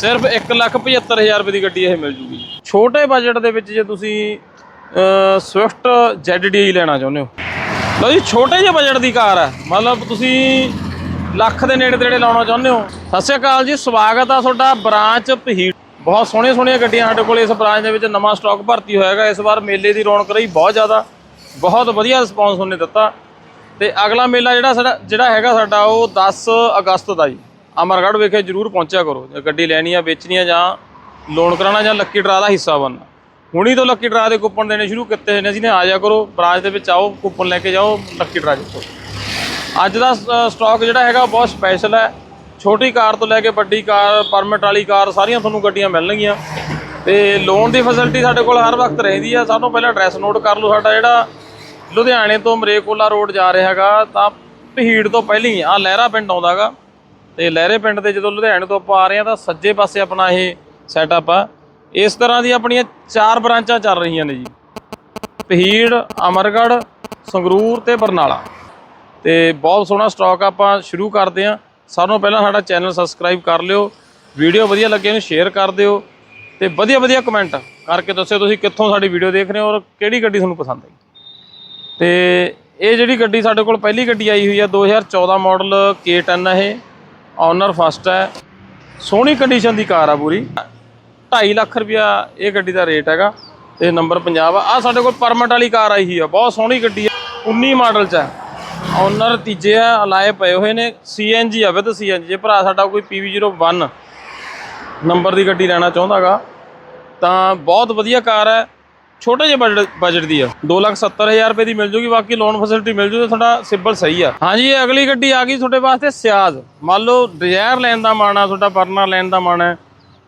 ਸਿਰਫ 175000 ਰੁਪਏ ਦੀ ਗੱਡੀ ਇਹ ਮਿਲ ਜੂਗੀ। ਛੋਟੇ ਬਜਟ ਦੇ ਵਿੱਚ ਜੇ ਤੁਸੀਂ ਸਵਿਫਟ ZDI ਲੈਣਾ ਚਾਹੁੰਦੇ ਹੋ। ਲਓ ਜੀ, ਛੋਟੇ ਜਿਹੇ ਬਜਟ ਦੀ ਕਾਰ ਹੈ। ਮਤਲਬ ਤੁਸੀਂ ਲੱਖ ਦੇ ਨੇੜੇ ਤੇੜੇ ਲਾਉਣਾ ਚਾਹੁੰਦੇ ਹੋ। ਸਤਿ ਸ਼੍ਰੀ ਅਕਾਲ ਜੀ, ਸਵਾਗਤ ਆ ਤੁਹਾਡਾ ਬ੍ਰਾਂਚ ਪਹੀੜ ਬਹੁਤ ਸੋਹਣੀਆਂ ਸੋਹਣੀਆਂ ਗੱਡੀਆਂ ਸਾਡੇ ਕੋਲ ਇਸ ਬ੍ਰਾਂਚ ਦੇ ਵਿੱਚ ਨਵਾਂ ਸਟਾਕ ਭਰਤੀ ਹੋਇਆਗਾ ਇਸ ਵਾਰ ਮੇਲੇ ਦੀ ਰੌਣਕ ਰਹੀ ਬਹੁਤ ਜ਼ਿਆਦਾ। ਬਹੁਤ ਵਧੀਆ ਰਿਸਪੌਂਸ ਉਹਨੇ ਦਿੱਤਾ। ਤੇ ਅਗਲਾ ਮੇਲਾ ਜਿਹੜਾ ਸਾਡਾ, ਜਿਹੜਾ ਹੈਗਾ ਸਾਡਾ ਉਹ 10 ਅਗਸਤ ਦਾ ਜੀ। ਅਮਰਗੜ੍ਹ ਵਿਖੇ ਜਰੂਰ ਪਹੁੰਚਿਆ ਕਰੋ। ਜੇ ਗੱਡੀ ਲੈਣੀ ਆ, ਵੇਚਣੀ ਆ ਜਾਂ ਲੋਨ ਕਰਾਉਣਾ ਜਾਂ ਲੱਕੀ ਡਰਾ ਦਾ ਹਿੱਸਾ ਬਣਨਾ। ਹੁਣੀ ਤੋਂ ਲੱਕੀ ਡਰਾ ਦੇ ਕੂਪਨ ਦੇਣੇ ਸ਼ੁਰੂ ਕੀਤੇ ਹੋਏ ਨੇ। ਅਸੀਂ ਨੇ ਆ ਜਾ ਕਰੋ ਬ੍ਰਾਂਚ ਦੇ ਵਿੱਚ ਆਓ ਕੂਪਨ ਲੈ ਕੇ ਜਾਓ ਲੱਕੀ ਡਰਾ ਜਿੱਤੋ। ਅੱਜ ਦਾ ਸਟਾਕ ਜਿਹੜਾ ਹੈਗਾ ਬਹੁਤ ਸਪੈਸ਼ਲ ਹੈ। ਛੋਟੀ ਕਾਰ ਤੋਂ ਲੈ ਕੇ ਵੱਡੀ ਕਾਰ ਪਰਮਿਟ ਵਾਲੀ ਕਾਰ, ਸਾਰੀਆਂ ਤੁਹਾਨੂੰ ਗੱਡੀਆਂ ਮਿਲਣਗੀਆਂ। ਤੇ ਲੋਨ ਦੀ ਫੈਸਿਲਿਟੀ ਸਾਡੇ ਕੋਲ ਹਰ ਵਕਤ ਰਹਿੰਦੀ ਆ। ਸਭ ਤੋਂ ਪਹਿਲਾਂ ਐਡਰੈਸ ਨੋਟ ਕਰ ਲਓ ਸਾਡਾ ਜਿਹੜਾ ਲੁਧਿਆਣੇ ਤੋਂ ਮਰੇਕੋਲਾ ਰੋਡ ਜਾ ਰਿਹਾ ਹੈਗਾ। ਤਾਂ ਭੀੜ ਤੋਂ ਪਹਿਲੀ ਆ, ਲਹਿਰਾ ਪਿੰਡ ਆਉਂਦਾਗਾ ਤੇ ਲਹਿਰੇ ਪਿੰਡ ਦੇ ਜਦੋਂ ਲੁਧਿਆਣੇ ਤੋਂ ਆਪਾਂ ਆ ਰਹੇ ਆ ਤਾਂ ਸੱਜੇ ਪਾਸੇ ਆਪਣਾ ਇਹ ਸੈਟਅਪ ਆ। ਇਸ ਤਰ੍ਹਾਂ ਦੀ ਆਪਣੀਆਂ ਚਾਰ ਬ੍ਰਾਂਚਾਂ ਚੱਲ ਰਹੀਆਂ ਨੇ ਜੀ। ਪਹੀੜ ਅਮਰਗੜ੍ਹ, ਸੰਗਰੂਰ ਤੇ ਬਰਨਾਲਾ। ਤੇ ਬਹੁਤ ਸੋਹਣਾ ਸਟਾਕ ਆਪਾਂ ਸ਼ੁਰੂ ਕਰਦੇ ਹਾਂ। ਸਾਰਿਆਂ ਤੋਂ ਪਹਿਲਾਂ ਸਾਡਾ ਚੈਨਲ ਸਬਸਕ੍ਰਾਈਬ ਕਰ ਲਿਓ। ਵੀਡੀਓ ਵਧੀਆ ਲੱਗੇ ਇਹਨੂੰ ਸ਼ੇਅਰ ਕਰ ਦਿਓ। ਤੇ ਵਧੀਆ ਵਧੀਆ ਕਮੈਂਟ ਕਰਕੇ ਦੱਸਿਓ ਤੁਸੀਂ ਕਿੱਥੋਂ ਸਾਡੀ ਵੀਡੀਓ ਦੇਖ ਰਹੇ ਹੋ ਔਰ ਕਿਹੜੀ ਗੱਡੀ ਤੁਹਾਨੂੰ ਪਸੰਦ ਆਈ। ਤੇ ਇਹ ਜਿਹੜੀ ਗੱਡੀ ਸਾਡੇ ਕੋਲ ਪਹਿਲੀ ਗੱਡੀ ਆਈ ਹੋਈ ਆ 2014 ਮਾਡਲ K10 ਹੈ ਇਹ। ਓਨਰ ਫਸਟ ਹੈ। ਸੋਹਣੀ ਕੰਡੀਸ਼ਨ ਦੀ ਕਾਰ ਆ ਪੂਰੀ। 2.5 ਲੱਖ ਰੁਪਿਆ ਇਹ ਗੱਡੀ ਦਾ ਰੇਟ ਹੈਗਾ। ਤੇ ਨੰਬਰ ਪੰਜਾਬ ਆ। ਆ ਸਾਡੇ ਕੋਲ ਪਰਮਿਟ ਵਾਲੀ ਕਾਰ ਆਈ ਹੀ ਆ। ਬਹੁਤ ਸੋਹਣੀ ਗੱਡੀ ਆ। 19 ਮਾਡਲ ਚ ਹੈ ਓਨਰ ਤੀਜੇ ਆ ਅਲਾਏ ਪਏ ਹੋਏ ਨੇ। CNG ਆ ਵਿਦ CNG ਜੇ ਭਰਾ ਸਾਡਾ ਕੋਈ PV01 ਨੰਬਰ ਦੀ ਗੱਡੀ ਲੈਣਾ ਚਾਹੁੰਦਾਗਾ ਤਾਂ ਬਹੁਤ ਵਧੀਆ ਕਾਰ ਹੈ। ਛੋਟੇ ਜਿਹੇ ਬਜਟ ਬਜਟ ਦੀ ਆ। 270000 ਰੁਪਏ ਦੀ ਮਿਲ ਜੂਗੀ, ਬਾਕੀ ਲੋਨ ਫੈਸਿਲਿਟੀ ਮਿਲ ਜੂਗੀ, ਤੁਹਾਡਾ ਸਿਬਲ ਸਹੀ ਆ। ਹਾਂਜੀ, ਇਹ ਅਗਲੀ ਗੱਡੀ ਆ ਗਈ ਤੁਹਾਡੇ ਵਾਸਤੇ ਸਿਆਜ਼। ਮੰਨ ਲਓ ਡਿਜ਼ਾਇਰ ਲੈਣ ਦਾ ਮਨ ਆ, ਤੁਹਾਡਾ ਵਰਨਾ ਲੈਣ ਦਾ ਮਨ ਹੈ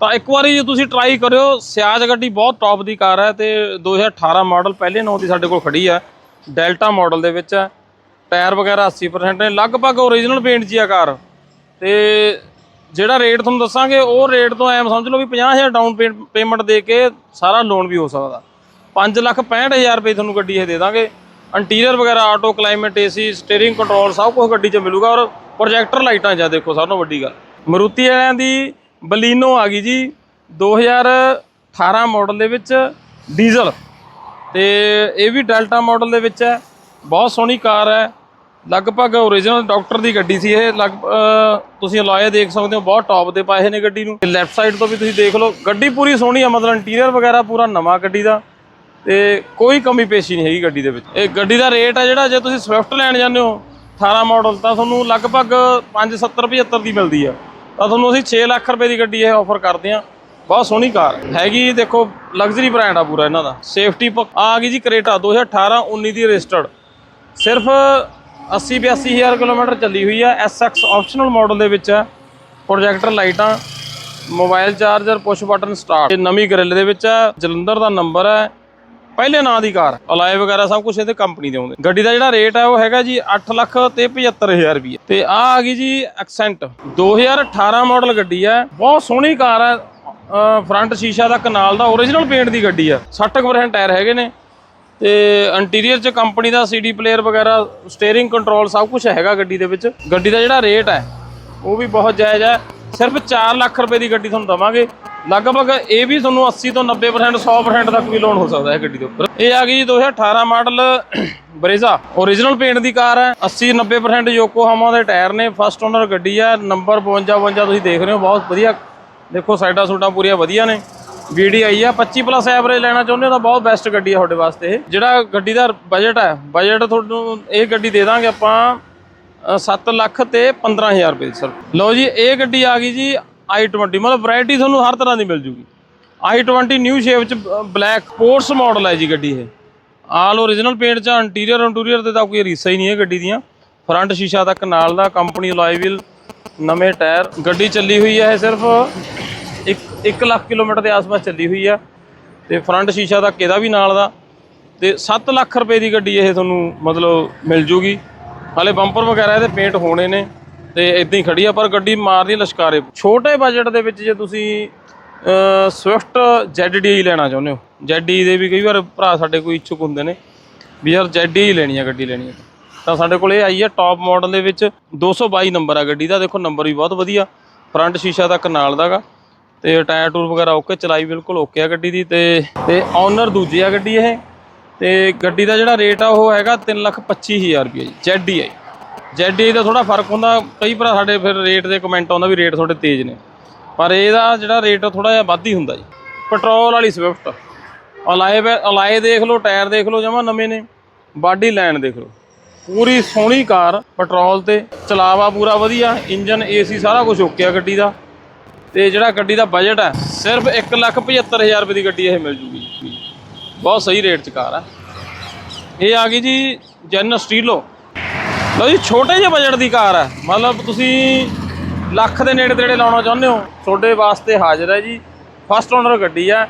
ਤਾਂ ਇੱਕ ਵਾਰੀ ਜੇ ਤੁਸੀਂ ਟਰਾਈ ਕਰਿਓ, ਸਿਆਜ਼ ਗੱਡੀ ਬਹੁਤ ਟੌਪ ਦੀ ਕਾਰ ਹੈ ਤੇ 2018 ਮਾਡਲ ਪਹਿਲੇ ਨੌ ਦੀ ਸਾਡੇ ਕੋਲ ਖੜੀ ਆ। ਡੈਲਟਾ ਮਾਡਲ ਦੇ ਵਿੱਚ ਹੈ ਟਾਇਰ ਵਗੈਰਾ 80% ਨੇ, ਲਗਭਗ ਓਰੀਜਨਲ ਪੇਂਟ 'ਚ ਆ ਕਾਰ। ਤੇ ਜਿਹੜਾ ਰੇਟ ਤੁਹਾਨੂੰ ਦੱਸਾਂਗੇ, ਉਹ ਰੇਟ ਤੋਂ ਐਮ ਸਮਝ ਲਓ ਵੀ 50000 ਡਾਊਨ ਪੇਮੈਂਟ ਦੇ ਕੇ ਸਾਰਾ ਲੋਨ ਵੀ ਹੋ ਸਕਦਾ। 565000 ਰੁਪਏ ਤੁਹਾਨੂੰ ਗੱਡੀ ਇਹ ਦੇ ਦਾਂਗੇ। ਇੰਟੀਰੀਅਰ ਵਗੈਰਾ, auto, climate, AC, steering control, ਸਭ ਕੁਝ ਗੱਡੀ 'ਚ ਮਿਲੂਗਾ ਔਰ ਪ੍ਰੋਜੈਕਟਰ ਲਾਈਟਾਂ 'ਚ ਆ ਦੇਖੋ, ਸਭ ਤੋਂ ਵੱਡੀ ਗੱਲ। ਮਰੂਤੀ ਵਾਲਿਆਂ ਦੀ ਬਲੀਨੋ ਆ ਗਈ ਜੀ 2018 ਮਾਡਲ ਦੇ ਵਿੱਚ ਡੀਜ਼ਲ। ਤੇ ਇਹ ਵੀ ਡੈਲਟਾ ਮਾਡਲ ਦੇ ਵਿੱਚ ਹੈ, ਬਹੁਤ ਸੋਹਣੀ ਕਾਰ ਹੈ। ਲਗਭਗ ਓਰੀਜਨਲ ਡਾਕਟਰ ਦੀ ਗੱਡੀ ਸੀ ਇਹ, ਲਗ ਤੁਸੀਂ ਅਲਾਏ ਦੇਖ ਸਕਦੇ ਹੋ, ਬਹੁਤ ਟੌਪ ਦੇ ਪਾਏ ਨੇ ਗੱਡੀ ਨੂੰ। ਲੈਫਟ ਸਾਈਡ ਤੋਂ ਵੀ ਤੁਸੀਂ ਦੇਖ ਲਓ, ਗੱਡੀ ਪੂਰੀ ਸੋਹਣੀ ਆ, ਮਤਲਬ ਇੰਟੀਰੀਅਰ ਵਗੈਰਾ ਪੂਰਾ ਨਵਾਂ ਗੱਡੀ ਦਾ। ਤੇ ਕੋਈ ਕਮੀ ਪੇਸ਼ੀ ਨਹੀਂ ਹੈਗੀ ਗੱਡੀ ਦੇ ਵਿੱਚ। ਇਹ ਗੱਡੀ ਦਾ ਰੇਟ ਹੈ ਜਿਹੜਾ, ਜੇ ਤੁਸੀਂ ਸਵਿਫਟ ਲੈਣ ਜਾਂਦੇ ਹੋ 18 ਮਾਡਲ ਤਾਂ ਤੁਹਾਨੂੰ ਲਗਭਗ 570 75 ਦੀ ਮਿਲਦੀ ਆ। ਤਾਂ ਤੁਹਾਨੂੰ ਅਸੀਂ 6 ਲੱਖ ਰੁਪਏ ਦੀ ਗੱਡੀ ਇਹ ਆਫਰ ਕਰਦੇ ਆ। ਬਹੁਤ ਸੋਹਣੀ ਕਾਰ। ਹੈਗੀ ਦੇਖੋ ਲਗਜ਼ਰੀ ਬ੍ਰਾਂਡ ਆ ਪੂਰਾ ਇਹਨਾਂ ਦਾ। ਸੇਫਟੀ ਆ ਗਈ ਜੀ ਕਰੇਟਾ 2018 19 ਦੀ ਰਜਿਸਟਰਡ ਸਿਰਫ 80 82000 ਕਿਲੋਮੀਟਰ ਚੱਲੀ ਹੋਈ ਹੈ SX ਆਪਸ਼ਨਲ ਮਾਡਲ ਦੇ ਵਿੱਚ ਹੈ ਪ੍ਰੋਜੈਕਟਰ ਲਾਈਟਾਂ mobile charger push button start ਇਹ ਨਵੀਂ ਗ੍ਰਿਲ ਦੇ ਵਿੱਚ ਹੈ ਜਲੰਧਰ ਦਾ ਨੰਬਰ ਹੈ ਪਹਿਲੇ ਨਾਂ ਦੀ ਕਾਰ, ਅਲਾਏ ਵਗੈਰਾ ਸਭ ਕੁਝ ਇਹਦੇ ਕੰਪਨੀ ਦੇ ਆਉਂਦੇ ਗੱਡੀ ਦਾ ਜਿਹੜਾ ਰੇਟ ਹੈ ਉਹ ਹੈਗਾ ਜੀ 8 ਲੱਖ ਤੇ 75000 ਰੁਪਏ ਤੇ ਆ ਆ ਗਈ ਜੀ ਐਕਸੈਂਟ 2018 ਮਾਡਲ ਗੱਡੀ ਹੈ ਬਹੁਤ ਸੋਹਣੀ ਕਾਰ ਹੈ ਫਰੰਟ ਸ਼ੀਸ਼ਾ ਦਾ ਕਨਾਲ ਦਾ ਓਰੀਜਨਲ ਪੇਂਟ ਦੀ ਗੱਡੀ ਆ। 60% ਟਾਇਰ ਹੈਗੇ ਨੇ। ਤੇ ਇੰਟੀਰੀਅਰ ਚ ਕੰਪਨੀ ਦਾ ਸੀਡੀ ਪਲੇਅਰ ਵਗੈਰਾ ਸਟੀਅਰਿੰਗ ਕੰਟਰੋਲ ਸਭ ਕੁਝ ਹੈਗਾ ਗੱਡੀ ਦੇ ਵਿੱਚ। ਗੱਡੀ ਦਾ ਜਿਹੜਾ ਰੇਟ ਹੈ ਉਹ ਵੀ ਬਹੁਤ ਜਾਇਜ਼ ਹੈ ਸਿਰਫ 4 ਲੱਖ ਰੁਪਏ ਦੀ ਗੱਡੀ ਤੁਹਾਨੂੰ ਦਵਾਂਗੇ। ਲਗਭਗ ਇਹ ਵੀ ਤੁਹਾਨੂੰ 80 ਤੋਂ 90% 100% ਤੱਕ ਵੀ ਲੋਨ ਹੋ ਸਕਦਾ ਹੈ ਗੱਡੀ ਦੇ ਉੱਪਰ। ਇਹ ਆ ਗਈ ਜੀ 2018 ਮਾਡਲ ਬਰੇਜ਼ਾ। ਓਰੀਜਨਲ ਪੇਂਟ ਦੀ ਕਾਰ ਹੈ 80 90% ਯੋਕੋਹਾਮਾ ਦੇ ਟਾਇਰ ਨੇ ਫਸਟ ਓਨਰ ਗੱਡੀ ਹੈ ਨੰਬਰ 52 52 ਤੁਸੀਂ ਦੇਖ ਰਹੇ ਹੋ, ਬਹੁਤ ਵਧੀਆ। ਦੇਖੋ, ਸਾਈਡਾਂ ਸੂਡਾਂ ਪੂਰੀਆਂ ਵਧੀਆ ਨੇ। VDI ਆ 25 ਪਲੱਸ ਐਵਰੇਜ ਲੈਣਾ ਚਾਹੁੰਦੇ ਹੋ ਤਾਂ ਬਹੁਤ ਬੈਸਟ ਗੱਡੀ ਆ ਤੁਹਾਡੇ ਵਾਸਤੇ ਇਹ। ਜਿਹੜਾ ਗੱਡੀ ਦਾ ਬਜਟ ਹੈ ਬਜਟ ਤੁਹਾਨੂੰ ਇਹ ਗੱਡੀ ਦੇ ਦਾਂਗੇ ਆਪਾਂ 7 ਲੱਖ ਤੇ 15000 ਰੁਪਏ ਦੀ ਸਰ ਲਓ ਜੀ, ਇਹ ਗੱਡੀ ਆ ਗਈ ਜੀ i20 ਮਤਲਬ ਵੈਰਾਈਟੀ ਤੁਹਾਨੂੰ ਹਰ ਤਰ੍ਹਾਂ ਦੀ ਮਿਲ ਜੂਗੀ। i20 ਨਿਊ ਸ਼ੇਪ ਚ ਬਲੈਕ ਸਪੋਰਟਸ ਮਾਡਲ ਹੈ ਜੀ ਗੱਡੀ ਇਹ। ਆਲ ਓਰੀਜਨਲ ਪੇਂਟ ਚ ਇੰਟੀਰੀਅਰ ਇੰਟੀਰੀਅਰ ਤੇ ਤਾਂ ਕੋਈ ਰੀਸਾ ਹੀ ਨਹੀਂ ਹੈ ਗੱਡੀ ਦੀਆਂ। ਫਰੰਟ ਸ਼ੀਸ਼ਾ ਤੱਕ, ਨਾਲ ਦਾ ਕੰਪਨੀ ਅਲੋਏ ਵੀਲ ਨਵੇਂ ਟਾਇਰ ਗੱਡੀ ਚੱਲੀ ਹੋਈ ਹੈ ਇਹ ਸਿਰਫ 1 1 ਲੱਖ ਕਿਲੋਮੀਟਰ ਦੇ ਆਸ-ਪਾਸ ਚੱਲੀ ਹੋਈ ਆ ਤੇ ਫਰੰਟ ਸ਼ੀਸ਼ਾ ਤੱਕ ਇਹਦਾ ਵੀ ਨਾਲ ਦਾ। ਤੇ 7 ਲੱਖ ਰੁਪਏ ਦੀ ਗੱਡੀ ਇਹ ਤੁਹਾਨੂੰ ਮਤਲਬ ਮਿਲ ਜੂਗੀ। ਹਾਲੇ ਬੰਪਰ ਵਗੈਰਾ ਇਹਦੇ ਪੇਂਟ ਹੋਣੇ ਨੇ। ਤੇ ਇਦਾਂ ਹੀ ਖੜੀ ਆ, ਪਰ ਗੱਡੀ ਮਾਰਦੀ ਲਸ਼ਕਾਰੇ। ਛੋਟੇ ਬਜਟ ਦੇ ਵਿੱਚ ਜੇ ਤੁਸੀਂ ਸਵਿਫਟ ZDI ਲੈਣਾ ਚਾਹੁੰਦੇ ਹੋ ZDI ਦੇ ਵੀ ਕਈ ਵਾਰ ਭਰਾ ਸਾਡੇ ਕੋਈ ਇੱਛੁਕ ਹੁੰਦੇ ਨੇ, ਵੀ ਯਾਰ ZDI ਲੈਣੀ ਆ, ਗੱਡੀ ਲੈਣੀ ਆ। ਤਾਂ ਸਾਡੇ ਕੋਲ ਇਹ ਆਈ ਆ ਟੌਪ ਮਾਡਲ ਦੇ ਵਿੱਚ 222 ਨੰਬਰ ਆ ਗੱਡੀ ਦਾ, ਦੇਖੋ ਨੰਬਰ ਵੀ ਬਹੁਤ ਵਧੀਆ ਫਰੰਟ ਸ਼ੀਸ਼ਾ ਤੱਕ ਨਾਲ ਦਾਗਾ, ਤੇ ਟਾਇਰ ਟੂਰ ਵਗੈਰਾ ਓਕੇ ਚਲਾਈ ਬਿਲਕੁਲ ਓਕੇ ਆ ਗੱਡੀ ਦੀ, ਤੇ ਤੇ ਓਨਰ ਦੂਜੀ ਆ ਗੱਡੀ ਇਹ, ਤੇ ਗੱਡੀ ਦਾ ਜਿਹੜਾ ਰੇਟ ਆ ਉਹ ਹੈਗਾ 325000 ਰੁਪਏ ਜੀ ZDI ZDI ਦਾ ਥੋੜਾ ਫ਼ਰਕ ਹੁੰਦਾ, ਕਈ ਭਰਾ ਸਾਡੇ ਫਿਰ ਰੇਟ ਦੇ ਕਮੈਂਟ ਆਉਂਦਾ ਵੀ ਰੇਟ ਥੋੜੇ ਤੇਜ਼ ਨੇ। ਪਰ ਇਹਦਾ ਜਿਹੜਾ ਰੇਟ ਥੋੜਾ ਜਿਹਾ ਵੱਧ ਹੀ ਹੁੰਦਾ ਜੀ। ਪੈਟਰੋਲ ਵਾਲੀ ਸਵਿਫਟ ਅਲਾਏ ਵੇ- ਅਲਾਏ ਦੇਖ ਲਓ, ਟਾਇਰ ਦੇਖ ਲਓ, ਜਮਾ ਨਵੇਂ ਨੇ। ਬਾਡੀ ਲਾਈਨ ਦੇਖ ਲਓ। ਪੂਰੀ ਸੋਹਣੀ ਕਾਰ ਪੈਟਰੋਲ ਤੇ। ਚਲਾਵਾ ਪੂਰਾ ਵਧੀਆ ਇੰਜਨ ਏਸੀ ਸਾਰਾ ਕੁਝ ਓਕੇ ਆ ਗੱਡੀ ਦਾ। ਤੇ ਜਿਹੜਾ ਗੱਡੀ ਦਾ ਬਜਟ ਹੈ ਸਿਰਫ 175000 ਰੁਪਏ ਦੀ ਗੱਡੀ ਇਹ ਮਿਲ ਜੂਗੀ। ਬਹੁਤ ਸਹੀ ਰੇਟ 'ਚ ਕਾਰ ਹੈ ਇਹ ਆ ਗਈ ਜੀ ਜੈਨ ਸਟੀਲੋ ਲਓ ਜੀ, ਛੋਟੇ ਜਿਹੇ ਬਜਟ ਦੀ ਕਾਰ ਹੈ। ਮਤਲਬ ਤੁਸੀਂ ਲੱਖ ਦੇ ਨੇੜੇ ਤੇੜੇ ਲਾਉਣਾ ਚਾਹੁੰਦੇ ਹੋ, ਤੁਹਾਡੇ ਵਾਸਤੇ ਹਾਜ਼ਰ ਹੈ ਜੀ। ਫਸਟ ਓਨਰ ਗੱਡੀ ਹੈ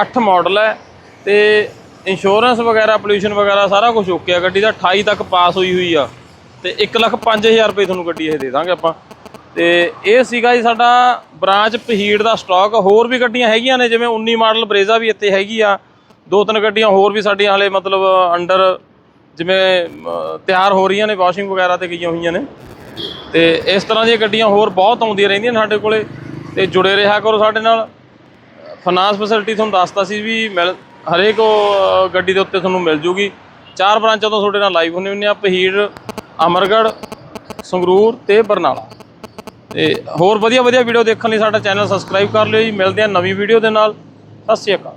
8 ਮਾਡਲ ਹੈ ਤੇ ਇੰਸ਼ੋਰੈਂਸ ਵਗੈਰਾ ਪੋਲੂਸ਼ਨ ਵਗੈਰਾ ਸਾਰਾ ਕੁਝ ਓਕੇ ਆ। ਗੱਡੀ ਦਾ 28 ਤੱਕ ਪਾਸ ਹੋਈ ਹੋਈ ਆ ਤੇ 1 ਲੱਖ 5000 ਰੁਪਏ ਤੁਹਾਨੂੰ ਗੱਡੀ ਇਹ ਦੇ ਦਾਂਗੇ ਆਪਾਂ। ਤੇ ਇਹ ਸੀਗਾ ਜੀ ਸਾਡਾ ਬ੍ਰਾਂਚ ਪਹੀੜ ਦਾ ਸਟਾਕ ਹੋਰ ਵੀ ਗੱਡੀਆਂ ਹੈਗੀਆਂ ਨੇ, ਜਿਵੇਂ 19 ਮਾਡਲ ਬਰੇਜ਼ਾ ਵੀ ਇੱਥੇ ਹੈਗੀ ਆ। ਦੋ ਤਿੰਨ ਗੱਡੀਆਂ ਹੋਰ ਵੀ ਸਾਡੀਆਂ ਹਲੇ ਮਤਲਬ ਅੰਡਰ ਜਿਵੇਂ ਤਿਆਰ ਹੋ ਰਹੀਆਂ ਨੇ ਵਾਸ਼ਿੰਗ ਵਗੈਰਾ ਤੇ ਗਈਆਂ ਹੋਈਆਂ ਨੇ। ਤੇ ਇਸ ਤਰ੍ਹਾਂ ਦੀਆਂ ਗੱਡੀਆਂ ਹੋਰ ਬਹੁਤ ਆਉਂਦੀਆਂ ਰਹਿੰਦੀਆਂ ਨੇ ਸਾਡੇ ਕੋਲੇ। ਤੇ ਜੁੜੇ ਰਿਹਾ ਕਰੋ ਸਾਡੇ ਨਾਲ। ਫਾਈਨਾਂਸ ਫੈਸਿਲਿਟੀ ਤੁਹਾਨੂੰ ਦੱਸਤਾ ਸੀ ਵੀ ਮਿਲ, ਹਰੇਕ ਗੱਡੀ ਦੇ ਉੱਤੇ ਤੁਹਾਨੂੰ ਮਿਲ ਜੂਗੀ। ਚਾਰ ਬ੍ਰਾਂਚਾਂ ਤੋਂ ਤੁਹਾਡੇ ਨਾਲ ਲਾਈਵ ਹੁੰਨੇ ਹੁੰਨੇ ਆ ਪਹੀੜ ਅਮਰਗੜ੍ਹ, ਸੰਗਰੂਰ ਤੇ ਬਰਨਾਲਾ। ਤੇ ਹੋਰ ਵਧੀਆ ਵਧੀਆ ਵੀਡੀਓ ਦੇਖਣ ਲਈ ਸਾਡਾ ਚੈਨਲ ਸਬਸਕ੍ਰਾਈਬ ਕਰ ਲਿਓ ਜੀ। ਮਿਲਦੇ ਆ ਨਵੀਂ ਵੀਡੀਓ ਦੇ ਨਾਲ। ਸਤਿ ਸ਼੍ਰੀ ਅਕਾਲ।